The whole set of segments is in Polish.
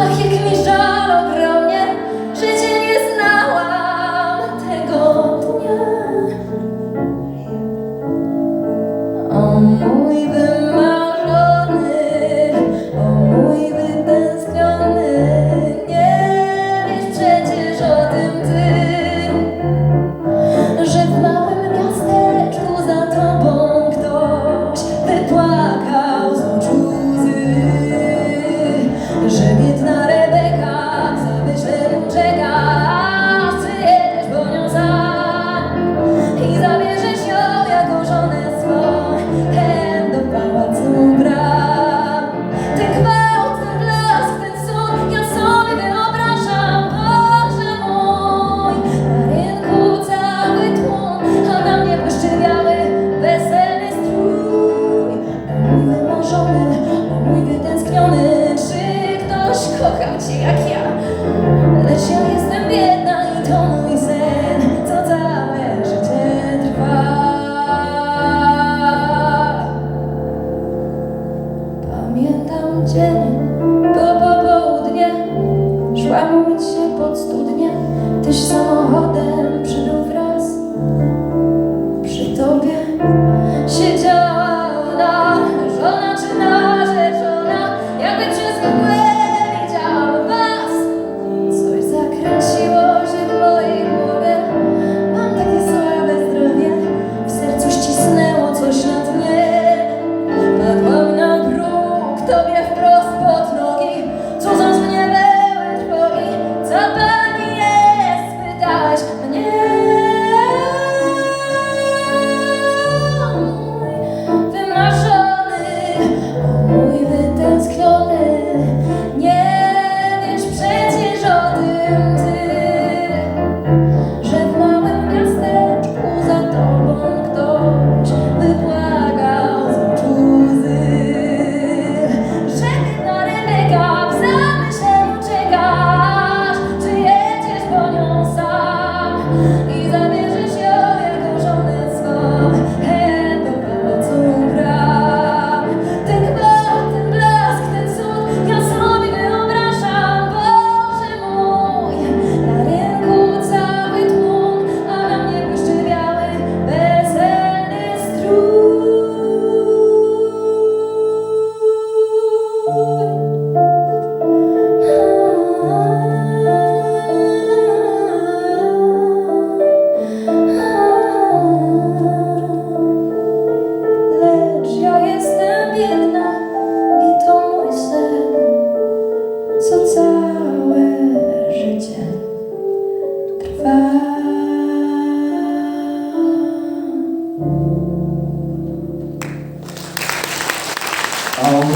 Ach, jak mi żal ogromnie Że Cię nie znałam tego dnia. O mój Boże bogaci jak ja. Lecz ja jestem biedna i to mój sen. Co całe życie trwa? Pamiętam dzień po popołudnie. Szłam myć się pod studnie. Tyś samochodem przy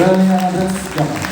Brazilian Andes Yaman.